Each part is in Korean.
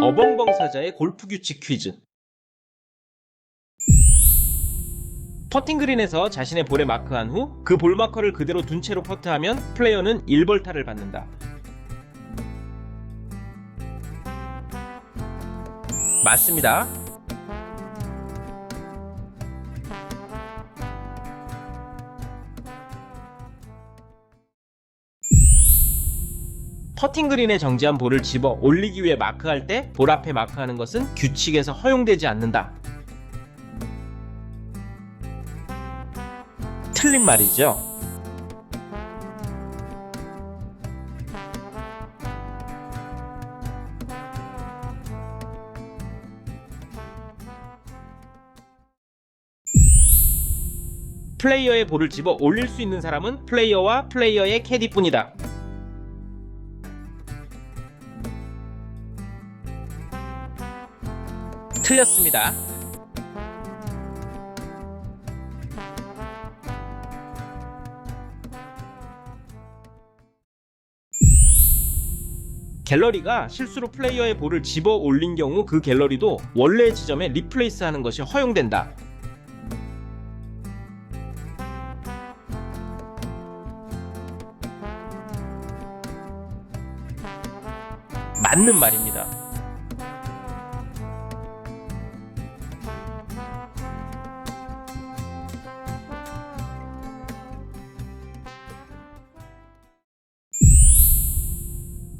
어벙벙 사자의 골프 규칙 퀴즈. 퍼팅 그린에서 자신의 볼에 마크한 후 그 볼 마커를 그대로 둔 채로 퍼트하면 플레이어는 1벌타를 받는다. 맞습니다. 퍼팅 그린에 정지한 볼을 집어 올리기 위해 마크할 때 볼 앞에 마크하는 것은 규칙에서 허용되지 않는다. 틀린 말이죠. 플레이어의 볼을 집어 올릴 수 있는 사람은 플레이어와 플레이어의 캐디뿐이다. 틀렸습니다. 갤러리가 실수로 플레이어의 볼을 집어 올린 경우 그 갤러리도 원래 지점에 리플레이스 하는 것이 허용된다. 맞는 말입니다.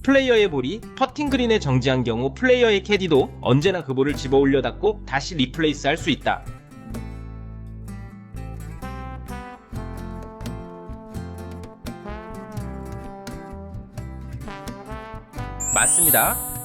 플레이어의 볼이 퍼팅 그린에 정지한 경우 플레이어의 캐디도 언제나 그 볼을 집어 올려 닫고 다시 리플레이스 할 수 있다. 맞습니다.